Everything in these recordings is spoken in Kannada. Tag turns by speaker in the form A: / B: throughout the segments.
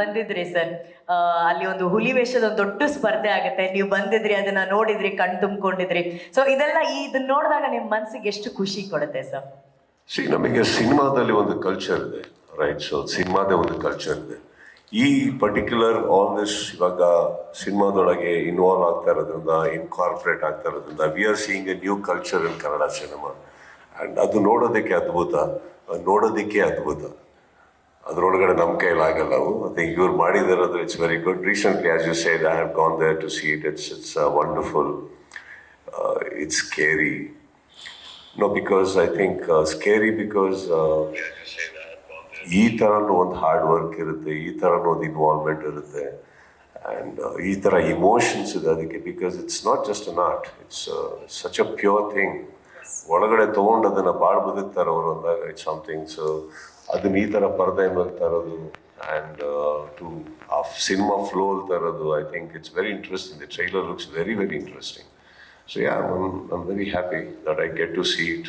A: ಬಂದಿದ್ರಿ ಸರ್. ಅಲ್ಲಿ ಒಂದು ಹುಲಿ ವೇಷದ ಒಂದು ದೊಡ್ಡ ಸ್ಪರ್ಧೆ ಆಗುತ್ತೆ. ನೀವು ಬಂದಿದ್ರಿ, ಅದನ್ನ ನೋಡಿದ್ರಿ, ಕಣ್ ತುಂಬಿಕೊಂಡಿದ್ರಿ. ಸೊ ಇದೆಲ್ಲ ಈ ಇದನ್ನ ನೋಡಿದಾಗ ನಿಮ್ಮ ಮನಸ್ಸಿಗೆ ಎಷ್ಟು ಖುಷಿ ಕೊಡುತ್ತೆ ಸರ್?
B: ಸಿ ನಮಗೆ ಸಿನಿಮಾದಲ್ಲಿ ಒಂದು ಕಲ್ಚರ್ ಇದೆ ರೈಟ್ ಸೊ ಸಿನಿಮಾದ ಒಂದು ಕಲ್ಚರ್ ಇದೆ. ಈ ಪರ್ಟಿಕ್ಯುಲರ್ ಆಲ್ ದಿಸ್ ಇವಾಗ ಸಿನಿಮಾದೊಳಗೆ ಇನ್ವಾಲ್ವ್ ಆಗ್ತಾ ಇರೋದ್ರಿಂದ ಇನ್ಕಾರ್ಪೊರೇಟ್ ಆಗ್ತಾ ಇರೋದ್ರಿಂದ we are seeing a new culture in Kannada cinema and ಅದು ನೋಡೋದಕ್ಕೆ ಅದ್ಭುತ ಅದ್ ನೋಡೋದಕ್ಕೆ ಅದ್ಭುತ. ಅದರೊಳಗಡೆ ನಮ್ಮ ಕೈಲಿ ಆಗಲ್ಲ ಅವು ಐ ಥಿಂಕ್ ಇವ್ರು ಮಾಡಿದಾರಂದ್ರೆ it's very good recently as you said I have gone there to see it it's it's wonderful it's scary no because I think scary because ಈ ಥರನೂ ಒಂದು ಹಾರ್ಡ್ ವರ್ಕ್ ಇರುತ್ತೆ, ಈ ಥರನೂ ಒಂದು ಇನ್ವಾಲ್ವ್ಮೆಂಟ್ ಇರುತ್ತೆ. ಆ್ಯಂಡ್ ಈ ಥರ ಇಮೋಷನ್ಸ್ ಇದೆ ಅದಕ್ಕೆ because it's not just an art it's such a pure thing ಒಳಗಡೆ ತೊಗೊಂಡು ಅದನ್ನು ಭಾಳ ಬದುಕ್ತಾರೆ ಅವರು ಅಂದಾಗ ಇಟ್ಸ್ ಸಮಥಿಂಗ್ ಸೊ ಅದನ್ನ ಈ ಥರ ಪರದೆ ಮೇಲೆ ತರೋದು ಆ್ಯಂಡ್ ಟು ಆ ಸಿನಿಮಾ ಫ್ಲೋ ತರೋದು I think it's very interesting the trailer looks very very interesting so yeah am very happy that I get to see it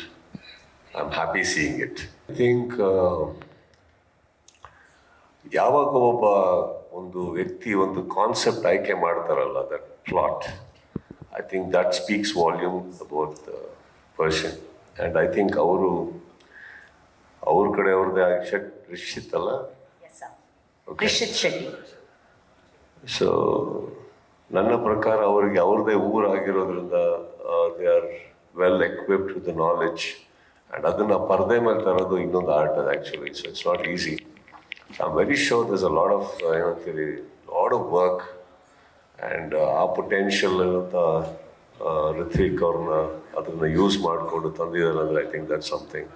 B: I am happy seeing it I think ಯಾವಾಗ ಒಬ್ಬ ಒಂದು ವ್ಯಕ್ತಿ ಒಂದು ಕಾನ್ಸೆಪ್ಟ್ ಆಯ್ಕೆ ಮಾಡ್ತಾರಲ್ಲ that plot I think that speaks volume about the person and I think ಅವರು ಅವ್ರ ಕಡೆ ಅವ್ರದ್ದೇ ಶಟ್ ರಿಷಿತ್ ಅಲ್ಲ
A: ರಿಷಿತ್ ಶೆಟ್ಟಿ.
B: ಸೊ ನನ್ನ ಪ್ರಕಾರ ಅವರಿಗೆ ಅವ್ರದ್ದೇ ಊರಾಗಿರೋದ್ರಿಂದ they are well equipped with the knowledge and ಅದನ್ನು ಪರದೆ ಮೇಲೆ ತರೋದು ಇನ್ನೊಂದು ಆರ್ಟ್ ಅದು actually so it's not easy I am very sure this a lot of ಏನಂತೀರಿ ಲಾಡ್ ಆಫ್ ವರ್ಕ್ ಆ್ಯಂಡ್ ಆ ಪೊಟೆನ್ಷಿಯಲ್ ಅಂತ ಋತ್ವಿಕ್ ಅವ್ರನ್ನ ಅದನ್ನು ಯೂಸ್ ಮಾಡಿಕೊಂಡು ತಂದಿದ್ದಾರೆ ಅಂದರೆ I think that something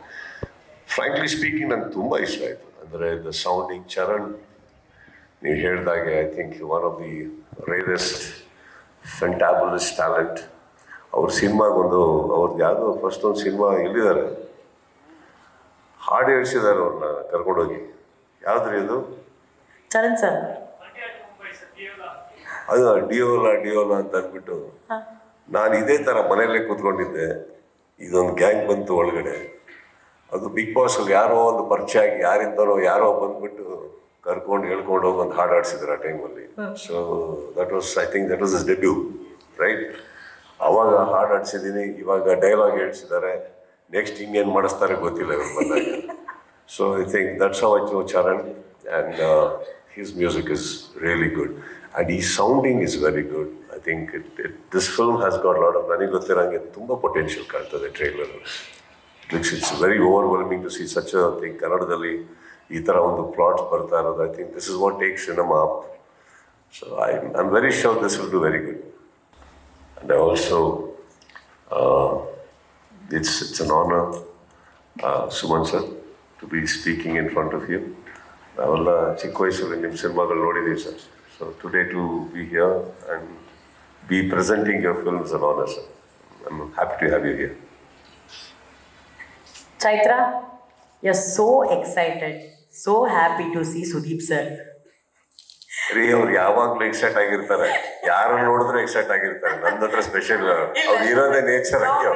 B: frankly speaking ನಂಗೆ ತುಂಬ ಇಷ್ಟ ಆಯಿತು. ಅಂದರೆ ದ ಸೌಂಡಿಂಗ್ ಚರಣ್ ನೀವು ಹೇಳಿದಾಗೆ I think one of the rarest fantabulous talent ಅವ್ರ ಸಿನಿಮಾಗೊಂದು ಅವ್ರದ್ದು ಯಾವುದೋ ಫಸ್ಟ್ ಒಂದು ಸಿನಿಮಾ ಎಲ್ಲಿದ್ದಾರೆ ಹಾಡು ಹೇಳಿಸಿದ್ದಾರೆ ಅವ್ರನ್ನ ಕರ್ಕೊಂಡೋಗಿ. ಯಾವ್ದ್ರಿ ಅದು?
A: ಚರಣ್ ಸರ್.
B: ಅದು ಡಿಯೋಲಾ ಡಿಯೋಲಾ ಅಂತ ಅಂದ್ಬಿಟ್ಟು. ನಾನು ಇದೇ ಥರ ಮನೆಯಲ್ಲೇ ಕೂತ್ಕೊಂಡಿದ್ದೆ. ಇದೊಂದು ಗ್ಯಾಂಗ್ ಬಂತು ಒಳಗಡೆ. ಅದು ಬಿಗ್ ಬಾಸ್ ಯಾರೋ ಒಂದು ಪರಿಚಯ ಆಗಿ ಯಾರಿಂದಲೋ ಯಾರೋ ಬಂದ್ಬಿಟ್ಟು ಕರ್ಕೊಂಡು ಹೇಳ್ಕೊಂಡು ಹೋಗಿ ಒಂದು ಹಾಡು ಆಡಿಸಿದ್ರು ಆ ಟೈಮಲ್ಲಿ so that was I think that was his debut right ಅವಾಗ ಹಾಡು ಆಡಿಸಿದ್ದೀನಿ ಇವಾಗ ಡೈಲಾಗ್ ಹೇಳ್ಸಿದ್ದಾರೆ. ನೆಕ್ಸ್ಟ್ ಇನ್ನೇನು ಮಾಡಿಸ್ತಾರೆ ಗೊತ್ತಿಲ್ಲ ಇವ್ರು ಬಂದಾಗ. So I think that's how I know Charan and his music is really good and ಈ sounding is very good I think it it this film has got lot of ನನಗೆ ಗೊತ್ತಿರೋಂಗೆ ತುಂಬ ಪೊಟೆನ್ಷಿಯಲ್ ಕಾಣ್ತದೆ trailer it's it's very overwhelming to see such thing ಕನ್ನಡದಲ್ಲಿ ಈ ಥರ ಒಂದು ಪ್ಲಾಟ್ಸ್ ಬರ್ತಾ ಇರೋದು. I think this is what take cinema up so I I am very sure this will do very good and I also it's it's an honour Suman sir to be speaking in front of you ನಾವೆಲ್ಲ ಚಿಕ್ಕ ವಯಸ್ಸಲ್ಲಿ ನಿಮ್ಮ ಸಿನಿಮಾಗಳು ನೋಡಿದ್ದೀವಿ sir so today to be here and be presenting your films an honour sir I am happy to have you here
A: Chaitra? You so excited so happy to see Sudeep sir
B: ರೀ ಅವ್ರು ಯಾವಾಗ್ಲೂ ಎಕ್ಸೈಟ್ ಆಗಿರ್ತಾರೆ. ಯಾರು ನೋಡಿದ್ರು ಎಕ್ಸೈಟ್ ಆಗಿರ್ತಾರೆ. ನಂದ್ ಹತ್ರ ಸ್ಪೆಷಲ್ ಅವ್ರು. ಇರೋದೇ ನೇಚರ್ ಹಂಗೆ.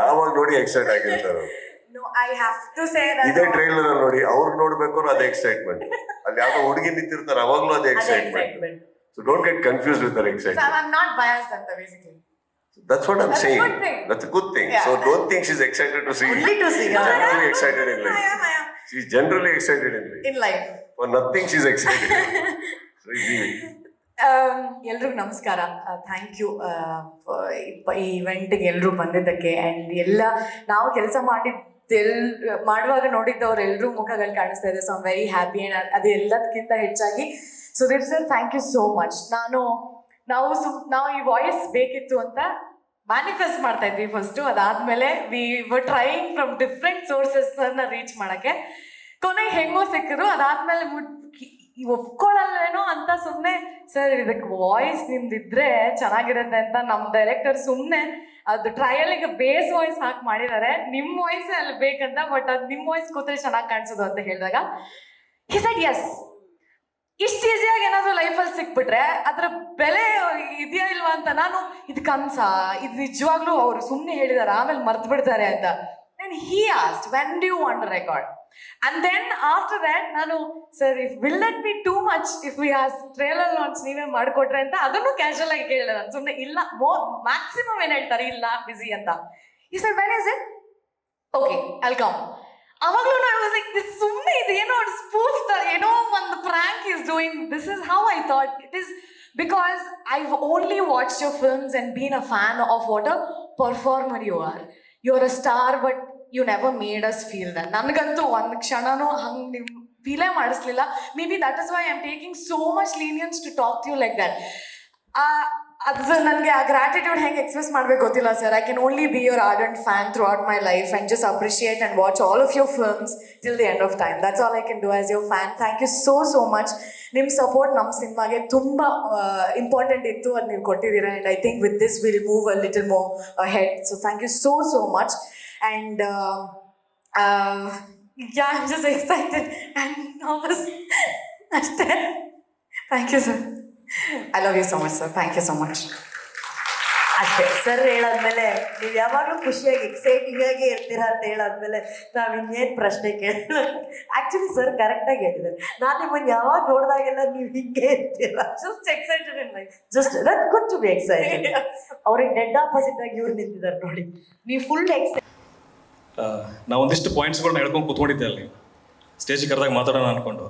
B: ಯಾವಾಗ ನೋಡಿ ಎಕ್ಸೈಟ್ ಆಗಿರ್ತಾರೆ.
C: No, I have to say that.
B: ಇದೇ ಟ್ರೈಲರ್ ಅಲ್ಲಿ ನೋಡಿ ಅವ್ರು ನೋಡ್ಬೇಕು ಅದೇ ಎಕ್ಸೈಟ್ಮೆಂಟ್ ಅಲ್ಲಿ ಯಾವ್ದೋ ಹುಡುಗಿ ನಿಂತಿರ್ತಾರೆ ಅವಾಗ್ಲೂ ಅದೇ excitement so don't get confuse with there
C: So
B: excitement
C: I'm not biased basically.
B: That's what I'm
C: That's a
B: saying.
C: good thing.
B: That's a good thing.
C: Yeah.
B: So don't think she's excited to see.
A: Only to see,
B: She's generally excited in
C: I
B: life.
C: am, I am.
B: She's generally excited in life.
C: In life.
B: For nothing, she's excited. so it's it.
C: ಎಲ್ರಿಗೂ ನಮಸ್ಕಾರ ಥ್ಯಾಂಕ್ ಯು ಈ ಇವೆಂಟ್ಗೆ ಎಲ್ಲರೂ ಬಂದಿದ್ದಕ್ಕೆ ಆ್ಯಂಡ್ ಎಲ್ಲ ನಾವು ಕೆಲಸ ಮಾಡಿದ್ದೆಲ್ ಮಾಡುವಾಗ ನೋಡಿದ್ದವ್ರು ಎಲ್ಲರೂ ಮುಖಗಳು ಕಾಣಿಸ್ತಾ ಇದೆ so I'm very happy and ಅದು ಎಲ್ಲದಕ್ಕಿಂತ ಹೆಚ್ಚಾಗಿ Sudeep sir thank you so much ನಾನು ನಾವು ಸು ನಾವು ಈ ವಾಯ್ಸ್ ಬೇಕಿತ್ತು ಅಂತ ಮ್ಯಾನಿಫೆಸ್ಟ್ ಮಾಡ್ತಾ ಇದ್ವಿ ಫಸ್ಟು ಅದಾದಮೇಲೆ we were trying from different ಸೋರ್ಸಸ್ನ reach ಮಾಡೋಕ್ಕೆ. ಕೊನೆಗೆ ಹೆಂಗೋ ಸಿಕ್ಕಿದ್ರು. ಅದಾದ್ಮೇಲೆ ಒಪ್ಕೊಳ್ಳಲ್ವೇನೋ ಅಂತ ಸುಮ್ಮನೆ ಸರ್, ಇದಕ್ಕೆ ವಾಯ್ಸ್ ನಿಮ್ದಿದ್ರೆ ಚೆನ್ನಾಗಿರುತ್ತೆ ಅಂತ ನಮ್ಮ ಡೈರೆಕ್ಟರ್ ಸುಮ್ಮನೆ ಅದು ಟ್ರಯಲಿಗೆ ಬೇಸ್ ವಾಯ್ಸ್ ಹಾಕಿ ಮಾಡಿದ್ದಾರೆ. ನಿಮ್ಮ ವಾಯ್ಸೇ ಅಲ್ಲಿ ಬೇಕಂತ ಬಟ್ ಅದು ನಿಮ್ಮ ವಾಯ್ಸ್ ಕೂತ್ರೆ ಚೆನ್ನಾಗಿ ಕಾಣಿಸೋದು ಅಂತ ಹೇಳಿದಾಗ ಹಿ ಎಸ್ ಇಷ್ಟು ಈಸಿಯಾಗಿ ಏನಾದರೂ ಲೈಫಲ್ಲಿ ಸಿಕ್ಬಿಟ್ರೆ, ಅದರ ಬೆಲೆ ಅಂತ ನಾನು ಇದು ಕನ್ಸ, ಇದು ನಿಜವಾಗ್ಲೂ ಅವರು ಸುಮ್ಮನೆ ಹೇಳಿದಾರೆ, ಆಮೇಲೆ ಮರ್ತು ಬಿಡ್ತಾರೆ ಅಂತ. ನಾನು he asked when do want record and then after that ನಾನು sir if will that be too much if we ask trailer launch ನೀವೇ ಮಾಡಿಕೊಟ್ರೆ ಅಂತ? ಅದನ್ನು ಕ್ಯಾಶುವಲ್ ಆಗಿ ಕೇಳಿದೆ ನಾನು ಸುಮ್ಮನೆ ಇಲ್ಲ, ಮೋ ಮ್ಯಾಕ್ಸಿಮಮ್ ಏನ್ ಹೇಳ್ತಾರೆ? ಇಲ್ಲ ಬಿಸಿ ಅಂತ. ಈ sir when is it okay welcome ಅವಾಗಲೂ ನಾನು ಸುಮ್ಮನೆ ಇದು ಏನೋ ಸ್ಪೂಫ್ ಏನೋ ಒಂದು prank is doing this is how I thought it is because I only watch your films and been a fan of what a performer you are you are a star but you never made us feel that ನನಗಂತೂ ಒಂದು ಕ್ಷಣನೂ ಹಂಗೆ ನಿಮ್ ಫೀಲೇ ಮಾಡಿಸ್ಲಿಲ್ಲ. Maybe that is why I am taking so much lenience to talk you like that ಅದು ನನಗೆ ಆ ಗ್ರಾಟಿಟ್ಯೂಡ್ ಹೆಂಗೆ ಎಕ್ಸ್ಪ್ರೆಸ್ ಮಾಡ್ಬೇಕು ಗೊತ್ತಿಲ್ಲ sir. I can only be your ardent fan throughout my life and just appreciate and watch all of your films till the end of time that's all I can do as your fan thank you so so much ನಿಮ್ಮ ಸಪೋರ್ಟ್ ನಮ್ಮ ಸಿನಿಮಾಗೆ ತುಂಬ ಇಂಪಾರ್ಟೆಂಟ್ ಇತ್ತು. ಅದು ನೀವು ಕೊಟ್ಟಿದ್ದೀರಾ and I think with this will move a little more head so thank you so so much and yeah just excited and nervous ಅಷ್ಟೇ. Thank you sir I love you so much sir thank you so much
A: ಅಷ್ಟೇ. ಸರ್ ಹೇಳಾದ್ಮೇಲೆ ನೀವು ಯಾವಾಗಲೂ ಖುಷಿಯಾಗಿ ಎಕ್ಸೈಟಿಂಗ್ ಆಗಿ ಇರ್ತೀರಾ ಅಂತ ಹೇಳಾದ್ಮೇಲೆ ನಾವು ಇನ್ನೇನು ಪ್ರಶ್ನೆ ಕೇಳ ಆಕ್ಚುಲಿ ಸರ್ ಕರೆಕ್ಟಾಗಿ ಹೇಳಿದ್ದಾರೆ ನಾನು ನಿಮ್ಮನ್ನು ಯಾವಾಗ ನೋಡಿದಾಗೆಲ್ಲ ನೀವು ಹಿಂಗೆ ಇರ್ತೀರಾ?
C: Just excited in life
A: just that good to be excited ಅವ್ರಿಗೆ ಡೆಡ್ ಆಪೋಸಿಟ್ ಆಗಿ ಇವ್ರು ನಿಂತಿದ್ದಾರೆ ನೋಡಿ. ನೀವು ಫುಲ್ ಎಕ್ಸೈಟ್
D: ಆ, ನಾವು ಒಂದಿಷ್ಟು ಪಾಯಿಂಟ್ಸ್ಗಳನ್ನ ಹೇಳ್ಕೊಂಡು ಕೂತ್ಕೊಂಡಿದ್ದೆ ಅಲ್ಲಿ. ಸ್ಟೇಜ್ ಕರೆದಾಗ ಮಾತಾಡೋಣ ಅನ್ಕೊಂಡು.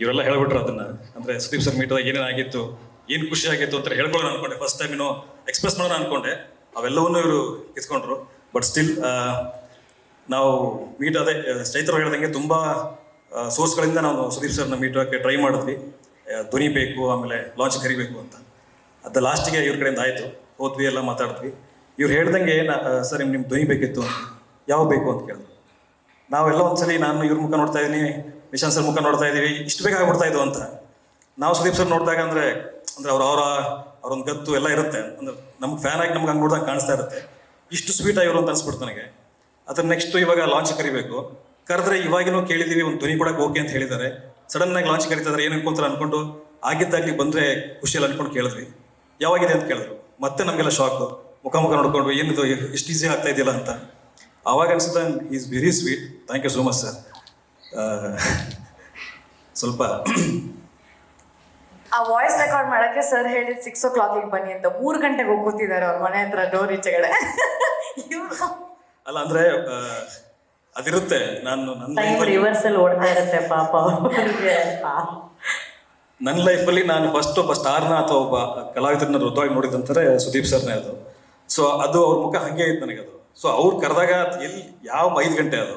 D: ಇವರೆಲ್ಲ ಹೇಳ್ಬಿಟ್ರು ಅದನ್ನ. ಅಂದರೆ ಸುದೀಪ್ ಸರ್ ಮೀಟದಾಗ ಏನೇನು ಆಗಿತ್ತು, ಏನು ಖುಷಿ ಆಗಿತ್ತು ಅಂತ ಹೇಳ್ಕೊಳ್ಳೋಣ ಅನ್ಕೊಂಡೆ. ಫಸ್ಟ್ ಟೈಮ್ ಏನೋ ಎಕ್ಸ್ಪ್ರೆಸ್ ಮಾಡೋಣ ಅನ್ಕೊಂಡೆ. ಅವೆಲ್ಲವನ್ನೂ ಇವರು ಕಿತ್ಕೊಂಡ್ರು. ಬಟ್ ಸ್ಟಿಲ್ ನಾವು ಮೀಟ್ ಅದೇ ಚೈತ್ರ ಹೇಳ್ದಂಗೆ ತುಂಬ ಸೋರ್ಸ್ಗಳಿಂದ ನಾವು ಸುದೀಪ್ ಸರ್ನ ಮೀಟ್ ಆಗಕ್ಕೆ ಟ್ರೈ ಮಾಡಿದ್ವಿ. ಧ್ವನಿ ಬೇಕು, ಆಮೇಲೆ ಲಾಂಚ್ ಕರಿಬೇಕು ಅಂತ. ಅದು ಲಾಸ್ಟಿಗೆ ಇವ್ರ ಕಡೆಯಿಂದ ಆಯಿತು. ಹೋದ್ವಿ, ಎಲ್ಲ ಮಾತಾಡಿದ್ವಿ. ಇವ್ರು ಹೇಳ್ದಂಗೆ ಸರ್ ನಿಮ್ಗೆ ಧ್ವನಿ ಬೇಕಿತ್ತು ಯಾವ ಬೇಕು ಅಂತ ಕೇಳಿದ್ರು. ನಾವೆಲ್ಲ ಒಂದ್ಸಲಿ ನಾನು ಇವ್ರ ಮುಖ ನೋಡ್ತಾ ಇದ್ದೀನಿ. ನಿಶಾಂತ್ ಸರ್ ಮುಖ ನೋಡ್ತಾ ಇದ್ದೀವಿ ಇಷ್ಟು ಬೇಗ ಆಗ್ಬಿಡ್ತಾ ಇದ್ದು ಅಂತ. ನಾವು ಸುದೀಪ್ ಸರ್ ನೋಡಿದಾಗ ಅಂದರೆ ಅಂದರೆ ಅವ್ರ ಅವರ ಅವ್ರೊಂದು ಗತ್ತು ಎಲ್ಲ ಇರುತ್ತೆ. ಅಂದ್ರೆ ನಮ್ಗೆ ಫ್ಯಾನ್ ಆಗಿ ನಮ್ಗೆ ಹಂಗೆ ನೋಡಿದಾಗ ಕಾಣಿಸ್ತಾ ಇರುತ್ತೆ. ಇಷ್ಟು ಸ್ವೀಟ್ ಆಗಿರೋ ಅಂತ ಅನ್ಸ್ಬಿಡ್ತು ನನಗೆ. ಅದ್ರ ನೆಕ್ಸ್ಟ್ ಇವಾಗ ಲಾಂಚ್ ಕರಿಬೇಕು. ಕರೆದ್ರೆ ಇವಾಗಿನೂ ಕೇಳಿದೀವಿ, ಒಂದು ಧ್ವನಿ ಕೊಡಕ್ಕೆ ಓಕೆ ಅಂತ ಹೇಳಿದ್ದಾರೆ. ಸಡನ್ ಆಗಿ ಲಾಂಚ್ ಕರಿತಿದಾರೆ, ಏನು ಅನ್ಕೊಂತಾರೆ ಅನ್ಕೊಂಡು ಆಗಿದ್ದಾಗಲಿ ಬಂದ್ರೆ ಖುಷಿಯಲ್ಲಿ ಅಂದ್ಕೊಂಡು ಕೇಳಿದ್ವಿ. ಯಾವಾಗಿದೆ ಅಂತ ಕೇಳಿದ್ರು. ಮತ್ತೆ ನಮಗೆಲ್ಲ ಶಾಕು ಮುಖ ಮುಖ ನೋಡ್ಕೊಂಡು ಏನಿದು, ಇಷ್ಟು ಈಸಿ ಆಗ್ತಾ ಇದೆಯಲ್ಲ ಅಂತ. ಆವಾಗ ಅನ್ಸುತ್ತೆ is very sweet thank you so much sir ಸ್ವಲ್ಪ
C: ಆ ವಾಯ್ಸ್ ರೆಕಾರ್ಡ್ ಮಾಡಕ್ಕೆ ಸರ್ ಹೇಳಿದ್ ಸಿಕ್ಸ್ ಓ ಕ್ಲಾಕಿಗೆ ಬನ್ನಿ ಅಂತ. ಮೂರು ಗಂಟೆಗೆ ಹೋಗಿ ಕೂತಿದ್ದಾರೆ ಅವ್ರ ಮನೆ ಹತ್ರ ಡೋರ್ ಈಚೆಗಡೆ.
D: ಅಲ್ಲ ಅಂದ್ರೆ ಅದಿರುತ್ತೆ. ನಾನು ನನ್ನ
A: ರಿವರ್ಸ್
D: ಲೈಫಲ್ಲಿ
A: ರಿವರ್ಸಲ್ ಓಡ್ತಾ ಇರುತ್ತೆ ಪಾಪ ಅವ್ರಿಗೆ.
D: ನನ್ನ ಲೈಫಲ್ಲಿ ನಾನು ಫಸ್ಟ್ ಒಬ್ಬ ಸ್ಟಾರ್ನ ಅಥವಾ ಒಬ್ಬ ಕಲಾವಿದರನ್ನ ವೃದ್ಧವಾಗಿ ನೋಡಿದಂತಾರೆ ಸುದೀಪ್ ಸರ್ನೇ ಅದು. ಸೊ ಅದು ಅವ್ರ ಮುಖ ಹಾಗೆ ಇತ್ತು ನನಗೆ ಅದು. ಸೊ ಅವ್ರು ಕರೆದಾಗ ಎಲ್ಲಿ ಯಾವ ಐದು ಗಂಟೆ ಅದು?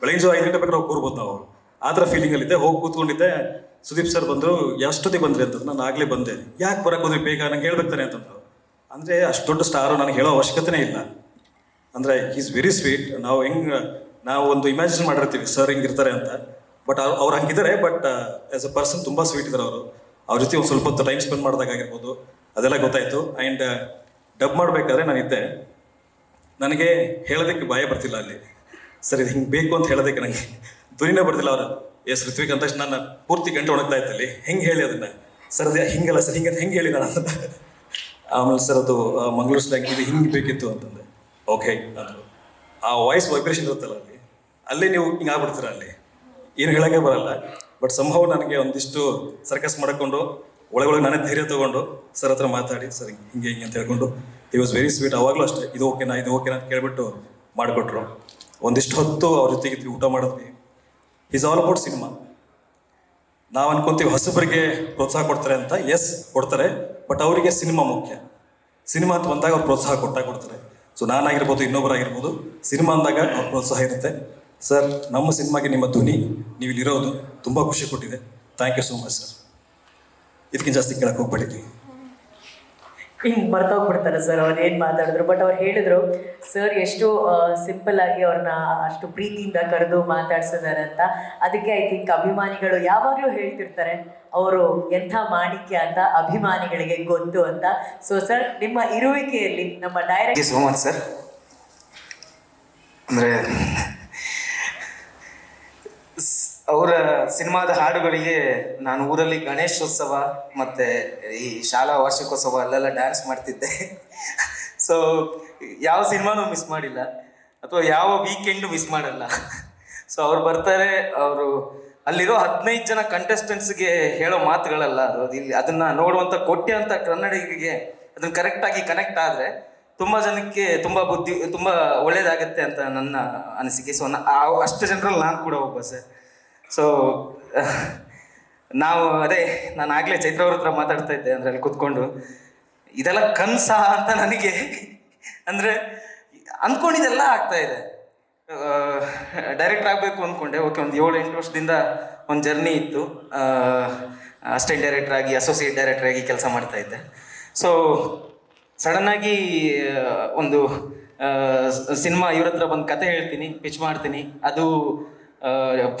D: ಬೆಳಗಿನ ಜಾವ ಐದು ಗಂಟೆ ಬೇಕಾದ್ರೆ ಹೋಗಿ ಕೂರ್ಬೋದು ನಾವು. ಆ ಥರ ಫೀಲಿಂಗಲ್ಲಿದ್ದೆ ಹೋಗಿ ಕೂತ್ಕೊಂಡಿದ್ದೆ. ಸುದೀಪ್ ಸರ್ ಬಂದರು, ಎಷ್ಟೊತ್ತಿಗೆ ಬಂದ್ರಿ? ಅಂತ ನಾನು ಆಗಲೇ ಬಂದೆ. ಯಾಕೆ ಬರಕ್ಕೆ ಹೋದ್ರಿ ಬೇಗ? ನಂಗೆ ಹೇಳ್ಬೇಕಾನೆ ಅಂತಂದ್ರು. ಅಂದರೆ ಅಷ್ಟು ದೊಡ್ಡ ಸ್ಟಾರು ನನಗೆ ಹೇಳೋ ಅವಶ್ಯಕತೆನೇ ಇಲ್ಲ. ಅಂದರೆ ಈಸ್ ವೆರಿ ಸ್ವೀಟ್ ನಾವು ಹೆಂಗೆ, ನಾವು ಒಂದು ಇಮ್ಯಾಜಿನ್ ಮಾಡಿರ್ತೀವಿ ಸರ್ ಹಿಂಗಿರ್ತಾರೆ ಅಂತ. ಬಟ್ ಅವ್ರು ಅವ್ರು ಹಂಗಿದ್ದಾರೆ ಬಟ್ ಆ್ಯಸ್ ಅ ಪರ್ಸನ್ ತುಂಬ ಸ್ವೀಟ್ ಇದ್ದಾರೆ ಅವರು. ಅವ್ರ ಜೊತೆ ಒಂದು ಸ್ವಲ್ಪ ಹೊತ್ತು ಟೈಮ್ ಸ್ಪೆಂಡ್ ಮಾಡಿದಾಗ ಆಗಿರ್ಬೋದು. ಅದೆಲ್ಲ ಗೊತ್ತಾಯಿತು. ಆ್ಯಂಡ್ ಡಬ್ ಮಾಡಬೇಕಾದ್ರೆ ನಾನಿದ್ದೆ. ನನಗೆ ಹೇಳೋದಕ್ಕೆ ಭಯ ಬರ್ತಿಲ್ಲ ಅಲ್ಲಿ. ಸರ್ ಇದು ಹಿಂಗೆ ಬೇಕು ಅಂತ ಹೇಳೋದಕ್ಕೆ ನನಗೆ ಧ್ವನಿನೇ ಬರ್ತಿಲ್ಲ ಅವರು. ಎಸ್ ಋತ್ವಿಕ್ ಅಂತ ನಾನು ಪೂರ್ತಿ ಗಂಟೆ ಒಣಗ್ತಾ ಇತ್ತಲ್ಲಿ, ಹೆಂಗೆ ಹೇಳಿ ಅದನ್ನ? ಸರ್, ಅದು, ಹಿಂಗಲ್ಲ ಸರ್ ಹಿಂಗೆ ಹೆಂಗೆ ಹೇಳಿ ನಾನು ಅಂತ. ಆಮೇಲೆ ಸರ್, ಅದು ಮಂಗಳೂರು ಸ್ಲ್ಯಾಂಗ್ ಇದು ಹಿಂಗೆ ಬೇಕಿತ್ತು ಅಂತಂದೆ. ಓಕೆ ಆ ವಾಯ್ಸ್ ವೈಬ್ರೇಷನ್ ಇರುತ್ತಲ್ಲ ಅಲ್ಲಿ, ಅಲ್ಲೇ ನೀವು ಹಿಂಗೆ ಆಗ್ಬಿಡ್ತೀರ ಅಲ್ಲಿ? ಏನು ಹೇಳೋಕ್ಕೆ ಬರಲ್ಲ, ಬಟ್ ಸಂಭವ ನನಗೆ ಒಂದಿಷ್ಟು ಸರ್ಕಸ್ ಮಾಡಿಕೊಂಡು, ಒಳಗೊಳಗೆ ನಾನೇ ಧೈರ್ಯ ತಗೊಂಡು ಸರ್ ಹತ್ರ ಮಾತಾಡಿ, ಸರ್, ಹಿಂಗೆ ಹಿಂಗೆ ಅಂತ ಹೇಳ್ಕೊಂಡು ಈ ವಾಸ್ ವೆರಿ ಸ್ವೀಟ್ ಅವಾಗಲೂ ಅಷ್ಟೇ, ಇದು ಓಕೆನಾ ಇದು ಓಕೆನಾ ಅಂತ ಕೇಳ್ಬಿಟ್ಟು ಮಾಡಿಕೊಟ್ರು. ಒಂದಿಷ್ಟು ಹೊತ್ತು ಅವ್ರ ಜೊತೆಗೆ ಊಟ ಮಾಡಿದ್ವಿ. ಈಸ್ ಆಲ್ ಅಬೌಟ್ ಸಿನಿಮಾ ನಾವು ಅನ್ಕೊಂತೀವಿ ಹೊಸಬರಿಗೆ ಪ್ರೋತ್ಸಾಹ ಕೊಡ್ತಾರೆ ಅಂತ ಎಸ್ ಕೊಡ್ತಾರೆ ಬಟ್ ಅವರಿಗೆ ಸಿನಿಮಾ ಮುಖ್ಯ. ಸಿನಿಮಾ ಅಂತ ಬಂದಾಗ ಅವ್ರು ಪ್ರೋತ್ಸಾಹ ಕೊಟ್ಟಾಗ ಕೊಡ್ತಾರೆ. ಸೊ ನಾನಾಗಿರ್ಬೋದು ಇನ್ನೊಬ್ಬರಾಗಿರ್ಬೋದು ಸಿನಿಮಾ ಅಂದಾಗ ಅವ್ರ ಪ್ರೋತ್ಸಾಹ ಇರುತ್ತೆ. ಸರ್ ನಮ್ಮ ಸಿನಿಮಾಗೆ ನಿಮ್ಮ ಧ್ವನಿ ನೀವು ಇಲ್ಲಿರೋದು ತುಂಬ ಖುಷಿ ಕೊಟ್ಟಿದೆ. Thank you so much sir ಇದಕ್ಕಿಂತ ಜಾಸ್ತಿ ಕೇಳಕ್ಕೆ ಹೋಗ್ಬೇಡಿ.
A: ಹಿಂಗ್ ಮರ್ತೋಗ್ಬಿಡ್ತಾರೆ ಸರ್ ಅವ್ರು, ಏನು ಮಾತಾಡಿದ್ರು. ಬಟ್ ಅವ್ರು ಹೇಳಿದ್ರು ಸರ್ ಎಷ್ಟು ಸಿಂಪಲ್ ಆಗಿ ಅವ್ರನ್ನ ಅಷ್ಟು ಪ್ರೀತಿಯಿಂದ ಕರೆದು ಮಾತಾಡ್ಸಿದ್ದಾರೆ ಅಂತ. ಅದಕ್ಕೆ ಐ ಥಿಂಕ್ ಅಭಿಮಾನಿಗಳು ಯಾವಾಗಲೂ ಹೇಳ್ತಿರ್ತಾರೆ, ಅವರು ಎಂಥ ಮಾಣಿಕ್ಯ ಅಂತ ಅಭಿಮಾನಿಗಳಿಗೆ ಗೊತ್ತು ಅಂತ. ಸೊ ಸರ್ ನಿಮ್ಮ ಇರುವಿಕೆಯಲ್ಲಿ ನಮ್ಮ direct
E: thank so much sir ಅಂದರೆ ಅವರ ಸಿನಿಮಾದ ಹಾಡುಗಳಿಗೆ ನಾನು ಊರಲ್ಲಿ ಗಣೇಶೋತ್ಸವ ಮತ್ತು ಈ ಶಾಲಾ ವಾರ್ಷಿಕೋತ್ಸವ ಅಲ್ಲೆಲ್ಲ ಡ್ಯಾನ್ಸ್ ಮಾಡ್ತಿದ್ದೆ. ಸೊ ಯಾವ ಸಿನಿಮಾನೂ ಮಿಸ್ ಮಾಡಿಲ್ಲ. ಅಥವಾ ಯಾವ ವೀಕೆಂಡು ಮಿಸ್ ಮಾಡಲ್ಲ. ಸೊ ಅವ್ರು ಬರ್ತಾರೆ, ಅವರು ಅಲ್ಲಿರೋ ಹದಿನೈದು ಜನ ಕಂಟೆಸ್ಟೆಂಟ್ಸ್ಗೆ ಹೇಳೋ ಮಾತುಗಳಲ್ಲ. ಅದು ಇಲ್ಲಿ ಅದನ್ನ ಕೊಟ್ಟೆ ಅಂತ ಕನ್ನಡಿಗರಿಗೆ ಅದನ್ನು ಕರೆಕ್ಟಾಗಿ ಕನೆಕ್ಟ್ ಆದರೆ ತುಂಬಾ ಜನಕ್ಕೆ ತುಂಬಾ ಬುದ್ಧಿ, ತುಂಬಾ ಒಳ್ಳೇದಾಗತ್ತೆ ಅಂತ ನನ್ನ ಅನಿಸಿಕೆ. ಸೊ ಅಷ್ಟು ಜನರಲ್ಲಿ ನಾನು ಕೂಡ ಒಬ್ಬ ಸರ್. ಸೊ ನಾವು ಅದೇ, ನಾನು ಆಗಲೇ ಚೈತ್ರ ಅವ್ರ ಹತ್ರ ಮಾತಾಡ್ತಾ ಇದ್ದೆ ಅಂದ್ರೆ ಅಲ್ಲಿ ಕುತ್ಕೊಂಡು. ಇದೆಲ್ಲ ಕನ್ಸ ಅಂತ ನನಗೆ ಅಂದ್ರೆ ಅಂದ್ಕೊಂಡಿದ್ದೆಲ್ಲ ಆಗ್ತಾ ಇದೆ. ಡೈರೆಕ್ಟ್ ಆಗಬೇಕು ಅಂದ್ಕೊಂಡೆ ಓಕೆ ಒಂದು ಏಳು, ಎಂಟು ವರ್ಷದಿಂದ ಒಂದು ಜರ್ನಿ ಇತ್ತು. ಅಸಿಸ್ಟೆಂಟ್ ಡೈರೆಕ್ಟರ್ ಆಗಿ ಅಸೋಸಿಯೇಟ್ ಡೈರೆಕ್ಟರ್ ಆಗಿ ಕೆಲಸ ಮಾಡ್ತಾ ಇದ್ದೆ. ಸೊ ಸಡನ್ನಾಗಿ ಒಂದು ಸಿನಿಮಾ ಇವ್ರ ಹತ್ರ ಬಂದು ಕತೆ ಹೇಳ್ತೀನಿ ಪಿಚ್ ಮಾಡ್ತೀನಿ. ಅದು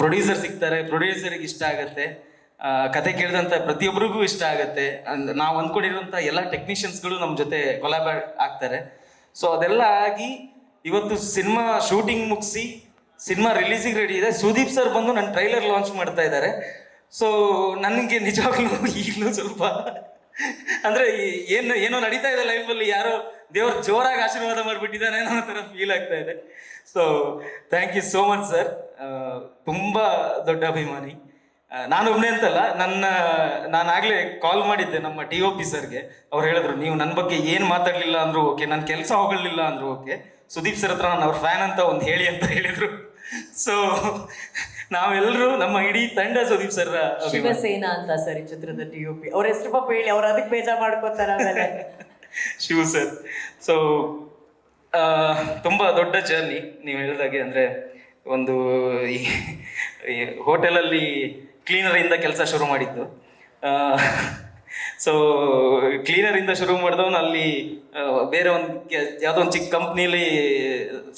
E: ಪ್ರೊಡ್ಯೂಸರ್ ಸಿಗ್ತಾರೆ ಪ್ರೊಡ್ಯೂಸರ್ಗೆ ಇಷ್ಟ ಆಗುತ್ತೆ. ಕತೆ ಕೇಳಿದಂಥ ಪ್ರತಿಯೊಬ್ಬರಿಗೂ ಇಷ್ಟ ಆಗುತ್ತೆ. ಅಂದ್, ನಾವು ಅಂದ್ಕೊಂಡಿರುವಂಥ ಎಲ್ಲ ಟೆಕ್ನಿಷಿಯನ್ಸ್ಗಳು ನಮ್ಮ ಜೊತೆ ಕೊಲಾಬರೇಟ್ ಆಗ್ತಾರೆ. ಸೊ ಅದೆಲ್ಲ ಆಗಿ ಇವತ್ತು ಸಿನಿಮಾ ಶೂಟಿಂಗ್ ಮುಗಿಸಿ, ಸಿನಿಮಾ ರಿಲೀಸಿಗೆ ರೆಡಿ ಇದೆ. ಸುದೀಪ್ ಸರ್ ಬಂದು ನನ್ನ ಟ್ರೈಲರ್ ಲಾಂಚ್ ಮಾಡ್ತಾ ಇದ್ದಾರೆ. ಸೊ ನನಗೆ ನಿಜವಾಗ್ಲೂ ಈಗಲೂ ಸ್ವಲ್ಪ ಅಂದ್ರೆ ಏನು, ಏನೋ ನಡೀತಾ ಇದೆ ಲೈಫಲ್ಲಿ ಯಾರೋ ದೇವ್ರು ಜೋರಾಗಿ ಆಶೀರ್ವಾದ ಮಾಡಿಬಿಟ್ಟಿದ್ದಾನೆ ಅನ್ನೋ ಥರ ಫೀಲ್ ಆಗ್ತಾ ಇದೆ. So thank you so much sir ತುಂಬಾ ದೊಡ್ಡ ಅಭಿಮಾನಿ. ನಾನು ಒಬ್ಬನೇ ಅಂತಲ್ಲ, ನನ್ನ, ನಾನಾಗಲೇ ಕಾಲ್ ಮಾಡಿದ್ದೆ ನಮ್ಮ ಟಿ ಒ ಪಿ ಸರ್ಗೆ ಅವ್ರು ಹೇಳಿದ್ರು, ನೀವು ನನ್ನ ಬಗ್ಗೆ ಏನು ಮಾತಾಡಲಿಲ್ಲ ಅಂದ್ರು ಓಕೆ ನನ್ನ ಕೆಲಸ ಹೋಗಲಿಲ್ಲ ಅಂದ್ರು ಓಕೆ ಸುದೀಪ್ ಸರ್ ಹತ್ರ ನಾನು ಅವ್ರ ಫ್ಯಾನ್ ಅಂತ ಒಂದು ಹೇಳಿ ಅಂತ ಹೇಳಿದ್ರು. ಸೊ ನಾವೆಲ್ಲರೂ ನಮ್ಮ ಇಡೀ ತಂಡ ಸುದೀಪ್ ಸರ್
A: ಶಿವಸೇನಾ ಅಂತ ಸರ್ ಈ ಚಿತ್ರದ ಟಿ ಯು ಪಿ ಅವ್ರ ಹೆಸರು ಪಾಪ ಹೇಳಿ ಅವ್ರು ಅದಕ್ಕೆ ಬೇಜಾರ್ ಮಾಡ್ಕೋತಾರ ಆಮೇಲೆ.
E: ಶಿವ ಸರ್. ಸೊ ತುಂಬ ದೊಡ್ಡ ಜರ್ನಿ ನೀವು ಹೇಳಿದಾಗೆ ಅಂದರೆ ಒಂದು ಈ ಅಲ್ಲಿ ಹೋಟೆಲಲ್ಲಿ ಕ್ಲೀನರಿಂದ ಕೆಲಸ ಶುರು ಮಾಡಿದ್ದು. ಸೊ ಕ್ಲೀನರಿಂದ ಶುರು ಮಾಡಿದವನು ಅಲ್ಲಿ ಬೇರೆ ಒಂದು ಯಾವುದೋ ಒಂದು ಚಿಕ್ಕ ಕಂಪ್ನಿಲಿ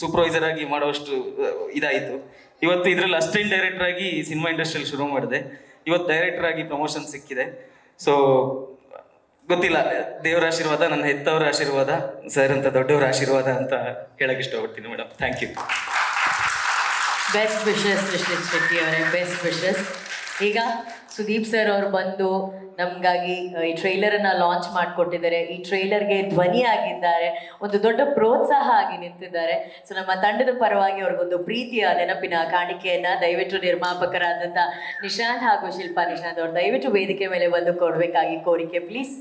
E: ಸೂಪರ್ವೈಸರ್ ಆಗಿ ಮಾಡುವಷ್ಟು ಇದಾಯಿತು. ಇವತ್ತು ಇದರಲ್ಲಿ ಅಸಿಸ್ಟೆಂಟ್ ಡೈರೆಕ್ಟರ್ ಆಗಿ ಸಿನಿಮಾ ಇಂಡಸ್ಟ್ರಿಯಲ್ಲಿ ಶುರು ಮಾಡಿದೆ. ಇವತ್ತು ಡೈರೆಕ್ಟರ್ ಆಗಿ ಪ್ರಮೋಷನ್ ಸಿಕ್ಕಿದೆ. ಸೊ ಗೊತ್ತಿಲ್ಲ, ದೇವರ ಆಶೀರ್ವಾದ, ನನ್ನ ಹೆತ್ತವರ ಆಶೀರ್ವಾದ ಸರ್ ಅಂತ ದೊಡ್ಡವರ ಆಶೀರ್ವಾದ ಅಂತ ಹೇಳಕ್ ಇಷ್ಟಪಡ್ತೀನಿ madam thank you
A: best wishes Rishith Shetty ಅವರೇ. ಬೆಸ್ಟ್ ವಿಶಸ್ ಈಗ ಸುದೀಪ್ ಸರ್ ಅವರು ಬಂದು ನಮಗಾಗಿ ಈ ಟ್ರೈಲರನ್ನು ಲಾಂಚ್ ಮಾಡಿಕೊಟ್ಟಿದ್ದಾರೆ. ಈ ಟ್ರೈಲರ್ಗೆ ಧ್ವನಿ ಆಗಿದ್ದಾರೆ. ಒಂದು ದೊಡ್ಡ ಪ್ರೋತ್ಸಾಹ ಆಗಿ ನಿಂತಿದ್ದಾರೆ. ಸೊ ನಮ್ಮ ತಂಡದ ಪರವಾಗಿ ಅವ್ರಿಗೊಂದು ಪ್ರೀತಿಯ ನೆನಪಿನ ಕಾಣಿಕೆಯನ್ನು ದಯವಿಟ್ಟು ನಿರ್ಮಾಪಕರಾದಂಥ ನಿಶಾಂತ್ ಹಾಗೂ ಶಿಲ್ಪಾ ನಿಶಾಂತ್ ಅವರು ದಯವಿಟ್ಟು ವೇದಿಕೆ ಮೇಲೆ ಬಂದು ಕೊಡಬೇಕಾಗಿ ಕೋರಿಕೆ. ಪ್ಲೀಸ್